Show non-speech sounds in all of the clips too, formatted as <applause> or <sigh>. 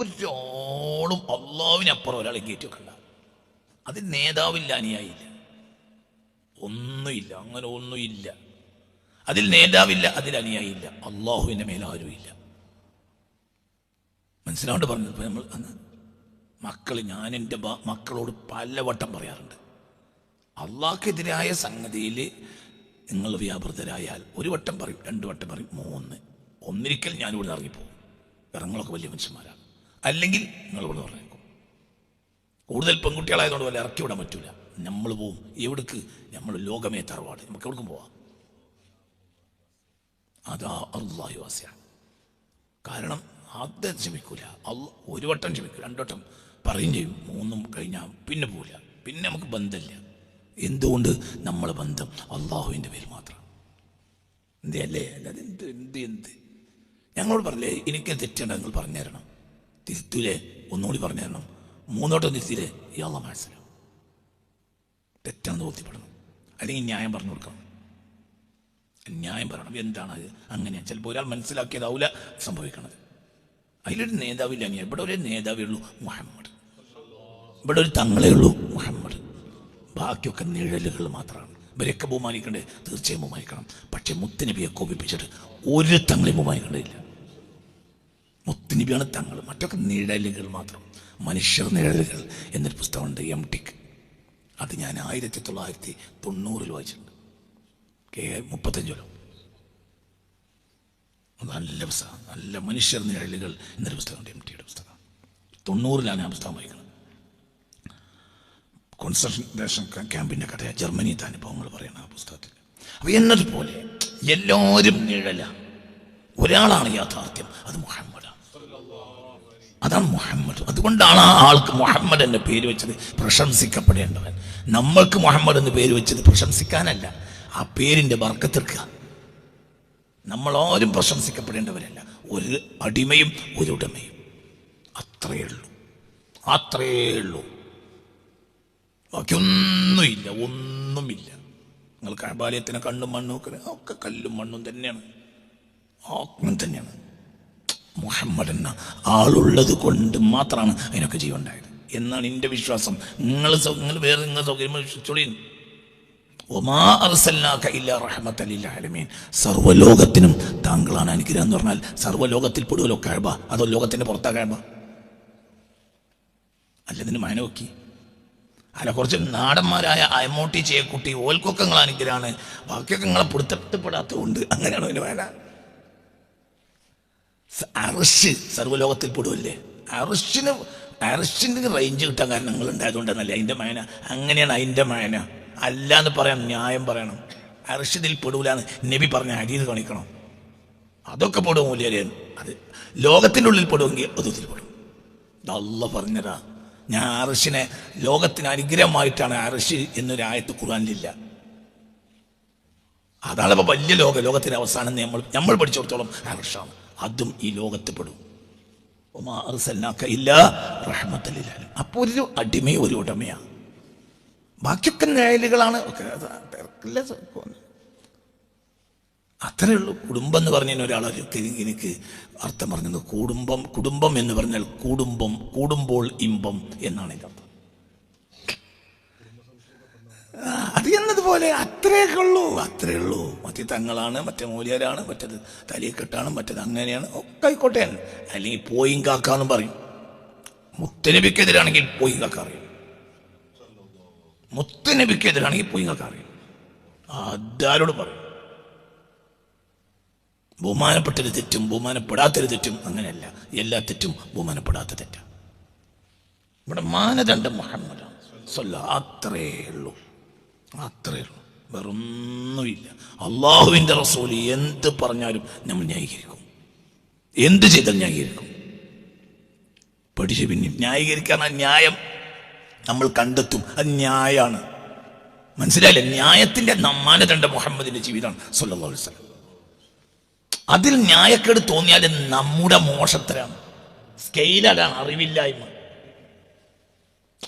ഒരാളും അള്ളാവിനപ്പുറം ഒരാളെ കയറ്റി വെക്കണ്ട അതിൽ നേതാവില്ല അനുയായില്ല ഒന്നുമില്ല അങ്ങനെ ഒന്നുമില്ല. അതിൽ നേതാവില്ല അതിൽ അനുയായില്ല അള്ളാഹുവിന്റെ മേലെ ആരുമില്ല. മനസ്സിലാണ്ട് പറഞ്ഞത്? നമ്മൾ അന്ന് മക്കൾ ഞാൻ എന്റെ മക്കളോട് പലവട്ടം പറയാറുണ്ട്. അള്ളാഹ്ക്കെതിരായ സംഗതിയിൽ നിങ്ങൾ വ്യാപൃതരായാൽ ഒരു വട്ടം പറയും രണ്ട് വട്ടം പറയും മൂന്ന്. ഒന്നിരിക്കൽ ഞാനിവിടെ ഇറങ്ങിപ്പോകും. ഇറങ്ങളൊക്കെ വലിയ മനുഷ്യന്മാരാണ്. അല്ലെങ്കിൽ നിങ്ങൾ ഇവിടെ പറഞ്ഞേക്കും. കൂടുതൽ പെൺകുട്ടികളായതുകൊണ്ട് വല്ല ഇറക്കി വിടാൻ പറ്റൂല. നമ്മൾ പോവും. എവിടേക്ക്? നമ്മൾ ലോകമേ തറവാട്. നമുക്ക് എവിടേക്കും പോവാം. അതാ അള്ളാഹു വാസിയാണ് കാരണം ആദ്യം ക്ഷമിക്കൂല. ഒരു വട്ടം ക്ഷമിക്കും രണ്ടുവട്ടം പറയും ചെയ്യും. മൂന്നും കഴിഞ്ഞാൽ പിന്നെ പോവില്ല. പിന്നെ നമുക്ക് ബന്ധമില്ല. എന്തുകൊണ്ട് നമ്മൾ ബന്ധം അള്ളാഹുവിന്റെ പേര് മാത്രം? എന്തേ അല്ലേ? അല്ലാതെ എന്ത് എന്ത് എന്ത്? ഞങ്ങളോട് പറഞ്ഞില്ലേ? എനിക്ക് തെറ്റുണ്ട് നിങ്ങൾ പറഞ്ഞു തരണം തിരുത്തൂലേ ഒന്നുകൂടി പറഞ്ഞു തരണം. മൂന്നോട്ടം തിരുത്തിയില്ലേ ഇയാളെ മനസ്സിലാവും തെറ്റാണെന്ന് ബോധ്യപ്പെടണം. അല്ലെങ്കിൽ ന്യായം പറഞ്ഞു കൊടുക്കണം. ന്യായം പറയണം. എന്താണ് അത്? അങ്ങനെയാണ്. ചിലപ്പോൾ ഒരാൾ മനസ്സിലാക്കിയതാവില്ല സംഭവിക്കണത്. അതിലൊരു നേതാവില്ല അങ്ങനെ ഇവിടെ ഒരു നേതാവേ ഉള്ളൂ മുഹമ്മദ്. ഇവിടെ ഒരു തങ്ങളേ ഉള്ളൂ മുഹമ്മദ്. ബാക്കിയൊക്കെ നിഴലുകൾ മാത്രമാണ്. ഇവരെയൊക്കെ ബഹുമാനിക്കണ്ടേ തീർച്ചയായും ബഹുമാനിക്കണം. പക്ഷേ മുത്തനബിയെ കോപിപ്പിച്ചിട്ട് ഒരു തങ്ങളെ ബഹുമാനിക്കേണ്ടതില്ല. മുത്തനബിയാണ് തങ്ങൾ മറ്റൊക്കെ നിഴലുകൾ മാത്രം. മനുഷ്യർ നിഴലുകൾ എന്നൊരു പുസ്തകമുണ്ട് എം ടിക്ക് അത് ഞാൻ ആയിരത്തി തൊള്ളായിരത്തി തൊണ്ണൂറിൽ വായിച്ചിട്ടുണ്ട്. കെ മുപ്പത്തഞ്ചോലോ. നല്ല പുസ്തകം നല്ല മനുഷ്യർ നിഴലുകൾ എന്നൊരു പുസ്തകമുണ്ട് എം ടിയുടെ പുസ്തകം. തൊണ്ണൂറിലാണ് ആ പുസ്തകം വായിക്കുന്നത്. കോൺസെൻട്രേഷൻ ക്യാമ്പിന്റെ കഥ ജർമ്മനിത്തെ അനുഭവങ്ങൾ പറയുന്ന ആ പുസ്തകത്തിൽ. അപ്പോൾ എന്നതുപോലെ എല്ലാവരും നിഴല. ഒരാളാണ് യാഥാർത്ഥ്യം അത് മുഹമ്മദാണ് അതാണ് മുഹമ്മദ്. അതുകൊണ്ടാണ് ആ ആൾക്ക് മുഹമ്മദ് എന്ന പേര് വെച്ചത് പ്രശംസിക്കപ്പെടേണ്ടവൻ. നമ്മൾക്ക് മുഹമ്മദ് എന്ന് പേര് വെച്ചത് പ്രശംസിക്കാനല്ല. ആ പേരിന്റെ ബർക്കത്തിർക്കുക നമ്മളാരും പ്രശംസിക്കപ്പെടേണ്ടവരല്ല. ഒരു അടിമയും ഒരു ഉടമയും. അത്രയേ ഉള്ളൂ. അത്രയേ ഉള്ളൂ. ബാക്കിയൊന്നുമില്ല. ഒന്നുമില്ല. നിങ്ങൾ കാബാലയത്തിനെ കണ്ണും മണ്ണും ഒക്കെ ഒക്കെ കല്ലും മണ്ണും തന്നെയാണ്. ആത്മം തന്നെയാണ്. മുഹമ്മദ് എന്ന ആളുള്ളത് കൊണ്ട് മാത്രമാണ് അതിനൊക്കെ ജീവനുണ്ടായത്. എന്നാണ് എന്റെ വിശ്വാസം. നിങ്ങൾ നിങ്ങൾ വേറെ നിങ്ങൾ സൗകര്യം വിശ്വസിച്ചോളീ സർവലോകത്തിനും താങ്കളാണ് അനുഗ്രഹം എന്ന് പറഞ്ഞാൽ സർവലോകത്തിൽ പെടുവല്ലോ കഴബ. അതോ ലോകത്തിന്റെ പുറത്താ കഴബ. അല്ലതിന് മന നോക്കി അല്ല കുറച്ച് നാടന്മാരായ അയമോട്ടി ചേക്കുട്ടി ഓൽക്കൊക്കെ നിങ്ങൾ ബാക്കിയൊക്കെ നിങ്ങളെ പൊടുത്തപ്പെടാത്തതുകൊണ്ട് അങ്ങനെയാണോ അതിന് വേല അറഷ് സർവലോകത്തിൽ പെടുമല്ലേ അറിഷിന് അറിഷിന് റേഞ്ച് കിട്ടാൻ കാരണം നിങ്ങൾ ഉണ്ടായതുകൊണ്ടെന്നല്ലേ അതിന്റെ മയന അങ്ങനെയാണ് അതിന്റെ മയന അല്ല എന്ന് പറയാൻ ന്യായം പറയണം. അറിഷിതിൽ പെടൂലെന്ന് നബി പറഞ്ഞ അരീത് കാണിക്കണം. അതൊക്കെ പെടും മൂല്യരൻ അത് ലോകത്തിന്റെ ഉള്ളിൽ പെടുമെങ്കിൽ അതിൽ പെടും. അല്ല പറഞ്ഞതാ. ഞാൻ അറിഷിനെ ലോകത്തിന് അനുഗ്രഹമായിട്ടാണ് അറിഷ് എന്നൊരു ആയത്ത് ഖുറാനിലില്ല അതാണ് ഇപ്പോൾ വലിയ ലോക. ലോകത്തിന്റെ അവസാനം നമ്മൾ നമ്മൾ പഠിച്ചിടത്തോളം അർഷാണ്. അതും ഈ ലോകത്ത് പെടും. ആലമീൻ. ഒരു അടിമയും ഒരു ഉടമയാണ് ബാക്കിയൊക്കെ അത് അത്രേ ഉള്ളൂ. കുടുംബം എന്ന് പറഞ്ഞതിന് ഒരാൾ എനിക്ക് അർത്ഥം പറഞ്ഞത് കുടുംബം കുടുംബം എന്ന് പറഞ്ഞാൽ കുടുംബം കൂടുമ്പോൾ ഇമ്പം എന്നാണ് എന്റെ അർത്ഥം ആ, അത് അത്രേ ഉള്ളൂ. അത്രേ ഉള്ളൂ. മറ്റേ തങ്ങളാണ് മറ്റേ മൂല്യരാണ് മറ്റേത് തലിയെക്കെട്ടാണ് മറ്റേത് അങ്ങനെയാണ്. ഒക്കെ ആയിക്കോട്ടെ. അല്ലെങ്കിൽ പോയി കാക്കാന്നും പറയും. മുത്തനബിക്കെതിരാണെങ്കിൽ പോയി കാക്ക അറിയും. മുത്തനബിക്കെതിരാണെങ്കിൽ പോയി കാക്ക അറിയും. പറയും. ബഹുമാനപ്പെട്ടൊരു തെറ്റും ബഹുമാനപ്പെടാത്തൊരു തെറ്റും അങ്ങനെയല്ല. എല്ലാ തെറ്റും ബഹുമാനപ്പെടാത്ത തെറ്റാണ് ഇവിടെ മാനദണ്ഡം മുഹമ്മദാണ്. അത്രേ ഉള്ളൂ. അത്രേ ഉള്ളൂ. വേറൊന്നുമില്ല. അള്ളാഹുവിന്റെ റസൂൽ എന്ത് പറഞ്ഞാലും നമ്മൾ ന്യായീകരിക്കും. എന്ത് ചെയ്താൽ ന്യായീകരിക്കും. പഠിച്ച് പിന്നെ ന്യായീകരിക്കാൻ ആ ന്യായം. നമ്മൾ കണ്ടെത്തും. അത് ന്യായമാണ് മനസ്സിലായില്ലേ? ന്യായത്തിന്റെ മാനദണ്ഡം മുഹമ്മദിന്റെ ജീവിതമാണ് സല്ലല്ലാഹു അലൈഹി വസല്ലം. അതിൽ ന്യായക്കേട് തോന്നിയാൽ നമ്മുടെ മോശത്തരാണ് സ്കെയിലാണ് അറിവില്ലായ്മ.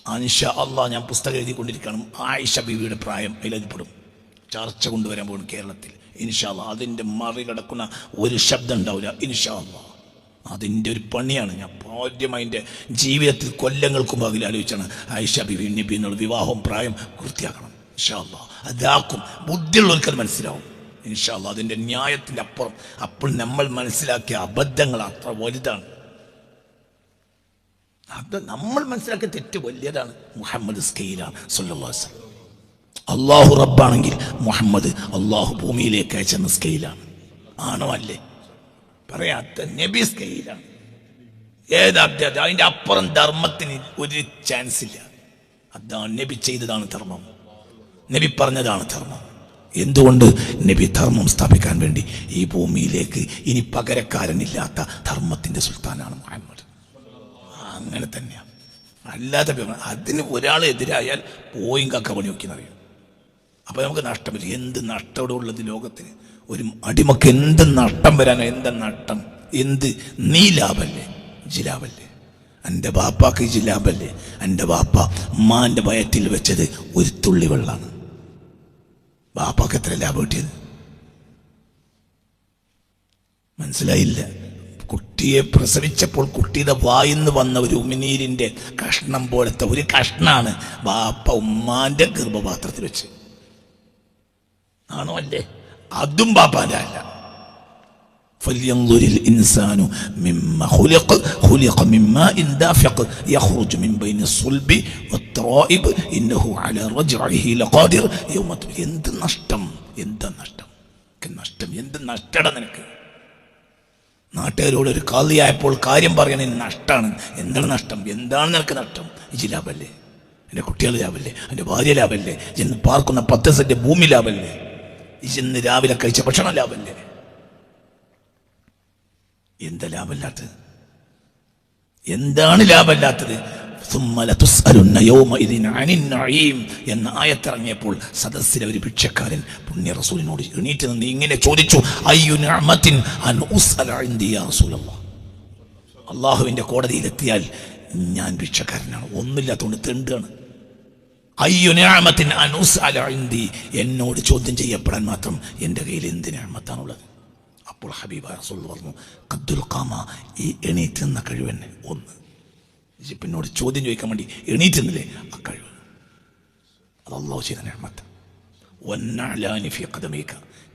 അൻഷ അള്ളാഹ് ഞാൻ പുസ്തകം എഴുതിക്കൊണ്ടിരിക്കണം ആയിഷ ബീവിയുടെ പ്രായം അതിലതിൽപ്പെടും. ചർച്ച കൊണ്ടുവരാൻ പോകും കേരളത്തിൽ. ഇൻഷാ അള്ളാഹ് അതിന്റെ മറികടക്കുന്ന ഒരു ശബ്ദം ഉണ്ടാവില്ല. ഇൻഷാ അള്ളാഹ് അതിന്റെ ഒരു പണിയാണ്. ഞാൻ ആദ്യമായി എന്റെ ജീവിതത്തിൽ കൊല്ലങ്ങൾക്കും അതിൽ ആലോചിച്ചാണ് ആയിഷ ബിബി നബി എന്നുള്ള വിവാഹവും പ്രായം പൂർത്തിയാക്കണം. ഇൻഷാല്ല അതാക്കും. ബുദ്ധിയുള്ളവർക്ക് മനസ്സിലാവും. ഇൻഷാല്ല അതിന്റെ ന്യായത്തിന്റെ അപ്പുറം. അപ്പോൾ നമ്മൾ മനസ്സിലാക്കിയ അബദ്ധങ്ങൾ അത്ര വലുതാണ്. അത് നമ്മൾ മനസ്സിലാക്കിയ തെറ്റ് വലിയതാണ് മുഹമ്മദ് അള്ളാഹു റബ്ബാണെങ്കിൽ മുഹമ്മദ് അള്ളാഹു ഭൂമിയിലേക്ക് അയച്ചെന്ന സ്കെയിലാണ് ആണോ അല്ലേ? പറയാത്ത നബി സ്കെയിലാണ് ഏതാ അത് അതിന്റെ അപ്പുറം ധർമ്മത്തിന് ഒരു ചാൻസ് ഇല്ല. അതാണ് നബി ചെയ്തതാണ് ധർമ്മം. നബി പറഞ്ഞതാണ് ധർമ്മം. എന്തുകൊണ്ട് നബി ധർമ്മം സ്ഥാപിക്കാൻ വേണ്ടി ഈ ഭൂമിയിലേക്ക് ഇനി പകരക്കാരനില്ലാത്ത ധർമ്മത്തിന്റെ സുൽത്താനാണ് മുഹമ്മദ്? അങ്ങനെ തന്നെയാണ് അല്ലാതെ പിന്നെ അതിന് ഒരാൾ എതിരായാൽ പോയി കക്ക പണി നോക്കിയെന്നറിയാം അപ്പൊ നമുക്ക് നഷ്ടം വരും. എന്ത് നഷ്ടം ഉള്ളത് ലോകത്തിന്? ഒരു അടിമക്ക് എന്ത് നഷ്ടം വരാനോ? എന്ത് നഷ്ടം? എന്ത്? നീ ലാഭല്ലേ? ജിലാബല്ലേ എന്റെ ബാപ്പാക്ക് ജിലാബല്ലേ എന്റെ ബാപ്പ ഉമ്മാന്റെ വയറ്റിൽ വെച്ചത് ഒരു തുള്ളി വെള്ളമാണ് ബാപ്പാക്ക് എത്ര ലാഭം കിട്ടിയത്? മനസ്സിലായില്ല. കുട്ടിയെ പ്രസവിച്ചപ്പോൾ കുട്ടിയുടെ വായിന്ന് വന്ന ഒരു ഉമിനീരിന്റെ കഷ്ണം പോലത്തെ ഒരു കഷ്ണാണ് ബാപ്പ ഉമ്മാന്റെ ഗർഭപാത്രത്തിൽ വെച്ച് ആണോ അല്ലേ അതും ബാപ്പാന്റെ അല്ല فلينظر الإنسان مما خلق خلق من ماء دافق يخرج من بين الصلب والترائب إنه على رجعه لقادر يوم ت- എന്ത് നഷ്ടം എന്ത് നഷ്ടം എനിക്ക് നഷ്ടം എന്ത് നഷ്ടട നിനക്ക് നാട്ടുകാരോട് ഒരു കാലിയായപ്പോൾ കാര്യം പറയണ നഷ്ടമാണ് എന്താണ് നഷ്ടം? എന്താണ് നിനക്ക് നഷ്ടം? ഇജി ലാഭല്ലേ? എന്റെ കുട്ടികൾ ലാഭല്ലേ? എന്റെ ഭാര്യ ലാഭല്ലേ? ഇന്ന് പാർക്കുന്ന പത്ത് സെന്റ് ഭൂമി ലാഭല്ലേ? ഇന്ന് രാവിലെ കഴിച്ച ഭക്ഷണം ലാഭല്ലേ? എന്താ ലാഭമില്ലാത്തത്? എന്താണ് ലാഭമില്ലാത്തത്? എന്ന ആയത്തിറങ്ങിയപ്പോൾ സദസ്സിലെ ഒരു ഭിക്ഷക്കാരൻ പുണ്യ റസൂലിനോട് എണീറ്റ് നിന്ന് ഇങ്ങനെ ചോദിച്ചു അള്ളാഹുവിന്റെ കോടതിയിലെത്തിയാൽ ഞാൻ ഭിക്ഷക്കാരനാണ്. ഒന്നില്ലാത്തതുകൊണ്ട് തെണ്ടാണ് എന്നോട് ചോദ്യം ചെയ്യപ്പെടാൻ മാത്രം എന്റെ കയ്യിൽ എന്ത് അപ്പോൾ ഹബീബ് റസൂൽ പറഞ്ഞു കദ്ദുൽ കാമ ഈ എണീറ്റുന്ന കഴിവെന്നെ. ഒന്ന് ജിപ്പിനോട് ചോദ്യം ചോദിക്കാൻ വേണ്ടി എണീറ്റുന്നില്ലേ ആ കഴിവ്. അത് അള്ളാഹു ചെയ്ത നിർമ്മത്ത് ഖദമീക.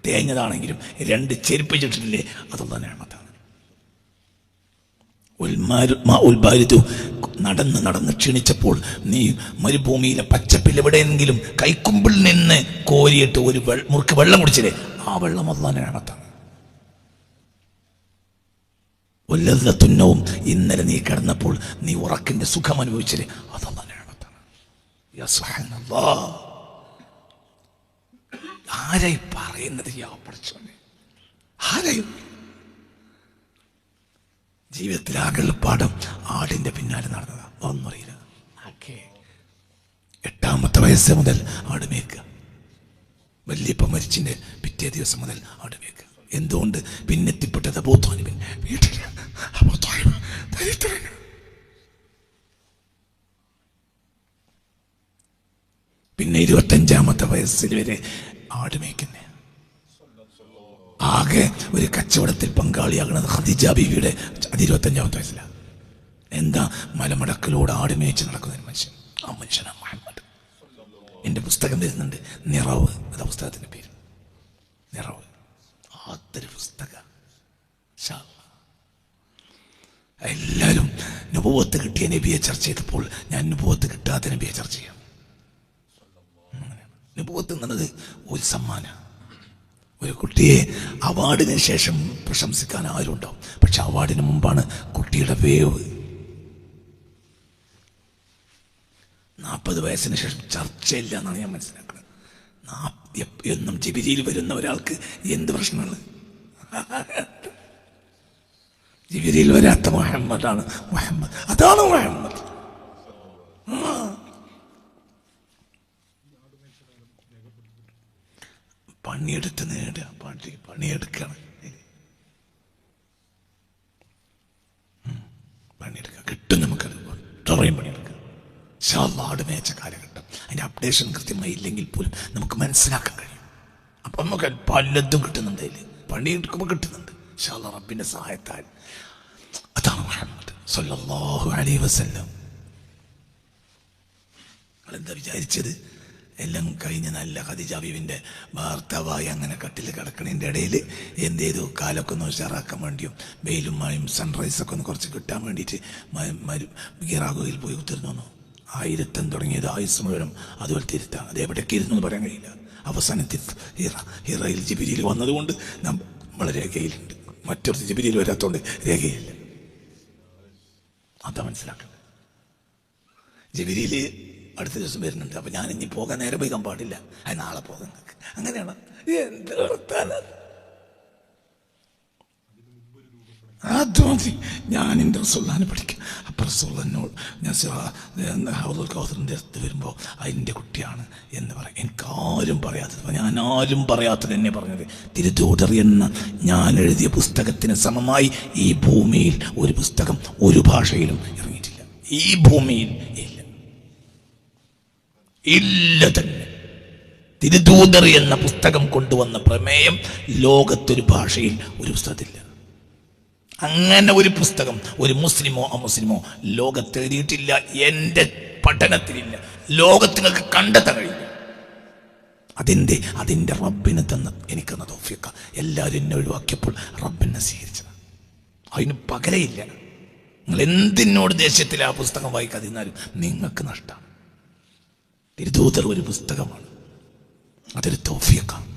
തേഞ്ഞതാണെങ്കിലും രണ്ട് ചെരുപ്പിച്ചിട്ടില്ലേ? അതുള്ള നിഴമത്താണ് ഉൽബാരിദു നടന്ന് നടന്ന് ക്ഷീണിച്ചപ്പോൾ നീ മരുഭൂമിയിലെ പച്ചപ്പിൽ എവിടെയെങ്കിലും കൈക്കുമ്പിൽ നിന്ന് കോരിയിട്ട് ഒരു മുറുക്ക് വെള്ളം കുടിച്ചില്ലേ? ആ വെള്ളം അള്ളാനാമത്താണ് ഉല്ലത്തുന്നവും ഇന്നലെ നീ കിടന്നപ്പോൾ നീ ഉറക്കിന്റെ സുഖം അനുഭവിച്ചില്ലേ? അതല്ലാനാമത്താണ് ആരായി പറയുന്നത് യാ പഠിച്ചോനെ ആരായി? ജീവിതത്തിൽ ആകെയുള്ള പാഠം ആടിന്റെ പിന്നാലെ നടന്നതാ. ഒന്നറിയില്ല എട്ടാമത്തെ വയസ്സ് മുതൽ ആട് മേക്കുക വല്യപ്പ മരിച്ചിന്റെ പിറ്റേ ദിവസം മുതൽ ആട് മേക്കുക എന്തുകൊണ്ട്? പിന്നെത്തിപ്പെട്ടത് ബോധവാനി പിന്നെ അബൂത്താലിബ് ദരിദ്രനാണ്. പിന്നെ ഇരുപത്തഞ്ചാമത്തെ വയസ്സിൽ വരെ ആട് മേയ്ക്കുന്നേ. ആകെ ഒരു കച്ചവടത്തിൽ പങ്കാളിയാകുന്നത് ഹദിജ ബീവിയുടെ അത് ഇരുപത്തഞ്ചാമത്തെ വയസ്സിലാണ് എന്താ മലമടക്കിലൂടെ ആട് മേയിച്ച് നടക്കുന്ന ഒരു മനുഷ്യൻ? ആ മനുഷ്യനാണ് മുഹമ്മദ്. എന്റെ പുസ്തകം വരുന്നുണ്ട്. നിറവ് അതാ പുസ്തകത്തിന്റെ പേര്. നിറവ്. അതൊരു പുസ്തക. എല്ലാവരും നുപവത്ത് കിട്ടിയ നബിയെ ചർച്ച ചെയ്തപ്പോൾ ഞാൻ നുപവത്ത് കിട്ടാത്ത നബിയെ ചർച്ച ചെയ്യാം. നുപവത്ത് എന്നുള്ളത് ഒരു സമ്മാനമാണ് ഒരു കുട്ടിയെ അവാർഡിന് ശേഷം പ്രശംസിക്കാൻ ആരും ഉണ്ടാവും. പക്ഷെ അവാർഡിന് മുമ്പാണ് കുട്ടിയുടെ വേവ്. നാൽപ്പത് വയസ്സിന് ശേഷം ചർച്ചയില്ല എന്നാണ് ഞാൻ മനസ്സിലാക്കുന്നത്. എന്നും ജിബിരിയിൽ വരുന്ന ഒരാൾക്ക് എന്ത് പ്രശ്നമാണ്? ജിബിരിയിൽ വരാത്ത മുഹമ്മദാണ് മുഹമ്മദ്. അതാണ് മുഹമ്മദ്. പണിയെടുത്ത് നേടുക പണി പണിയെടുക്കണം. പണിയെടുക്കുക. കിട്ടും നമുക്കത്. ഇത്രയും പണിയെടുക്കുക. ഷാളാട് മേച്ച കാലഘട്ടം. അതിന്റെ അപ്ഡേഷൻ കൃത്യമായി ഇല്ലെങ്കിൽ പോലും നമുക്ക് മനസ്സിലാക്കാൻ കഴിയും. അപ്പം നമുക്ക് പലതും കിട്ടുന്നുണ്ട് അതിൽ പണിയെടുക്കുമ്പോൾ കിട്ടുന്നുണ്ട്. റബ്ബിന്റെ സഹായത്താൽ. അതാണ് അലൈഹി വസല്ലം. നിങ്ങളെന്താ വിചാരിച്ചത്? എല്ലാം കഴിഞ്ഞ് നല്ല ഖദീജാബീവിന്റെ ഭർത്താവായി അങ്ങനെ കട്ടിൽ കിടക്കണതിന്റെ ഇടയിൽ എന്ത് ചെയ്തു കാലൊക്കെ ഒന്ന് ഉഷാറാക്കാൻ വേണ്ടിയും വെയിലും മഴയും സൺറൈസൊക്കെ ഒന്ന് കുറച്ച് കിട്ടാൻ വേണ്ടിയിട്ട് ഗിറാഗോയിൽ പോയി ഉത്തർന്നു ആയിരത്തം തുടങ്ങിയത് ആയുസ് മുഴുവനും അതുപോലെ തിരുത്താം അത് എവിടേക്ക് ഇരുന്നു എന്ന് പറയാൻ കഴിയില്ല. അവസാനത്തിൽ ഹിറ ഹിറയിൽ ജിബിരിയിൽ വന്നതുകൊണ്ട് നമ്മളെ രേഖയിലുണ്ട് മറ്റൊരു ജിബിരിയിൽ വരാത്തോണ്ട് രേഖയില്ല. അതാ മനസ്സിലാക്കണം ജിബിരിയിൽ അടുത്ത ദിവസം വരുന്നുണ്ട്. അപ്പൊ ഞാൻ ഇനി പോകാൻ നേരെ പോയിക്കാൻ പാടില്ല അത് നാളെ പോകാൻ അങ്ങനെയാണ്. എന്ത് വർത്താനം? അത് മതി ഞാൻ എന്റെ റസോല്ലാനെ പഠിക്കാം. അപ്പം റസോള്ളനോട് ഞാൻ ഹൗദുൽ കൗസറിന്റെ അടുത്ത് വരുമ്പോൾ അതിന്റെ കുട്ടിയാണ് എന്ന് പറയും എനിക്ക് ആരും പറയാത്തത് ഞാൻ ആരും പറയാത്തത് എന്നെ പറഞ്ഞത്. തിരുതോദർ എന്ന ഞാൻ എഴുതിയ പുസ്തകത്തിന് സമമായി ഈ ഭൂമിയിൽ ഒരു പുസ്തകം ഒരു ഭാഷയിലും ഇറങ്ങിയിട്ടില്ല. ഈ ഭൂമിയിൽ ഇല്ല. ഇല്ല തന്നെ. തിരുതൂതർ എന്ന പുസ്തകം കൊണ്ടുവന്ന പ്രമേയം ലോകത്തൊരു ഭാഷയിൽ ഒരു പുസ്തകത്തില്ല. അങ്ങനെ ഒരു പുസ്തകം ഒരു മുസ്ലിമോ അമുസ്ലിമോ ലോകത്ത് എഴുതിയിട്ടില്ല എന്റെ പഠനത്തിലില്ല. ലോകത്ത് നിങ്ങൾക്ക് കണ്ടെത്താൻ കഴിയില്ല. അതിന്റെ അതിന്റെ റബ്ബിനെ തന്ന എനിക്കെന്ന തോഫിക്ക എല്ലാവരും എന്നെ ഒഴിവാക്കിയപ്പോൾ റബ്ബിനെ സ്വീകരിച്ചത്. അതിന് പകരയില്ല നിങ്ങൾ എന്തിനോട് ദേശത്തിൽ ആ പുസ്തകം വായിക്കാതിരുന്നാലും നിങ്ങൾക്ക് നഷ്ടമാണ് തിരുദൂതർ ഒരു പുസ്തകമാണ്. അതൊരു തോഫിയക്കാണ്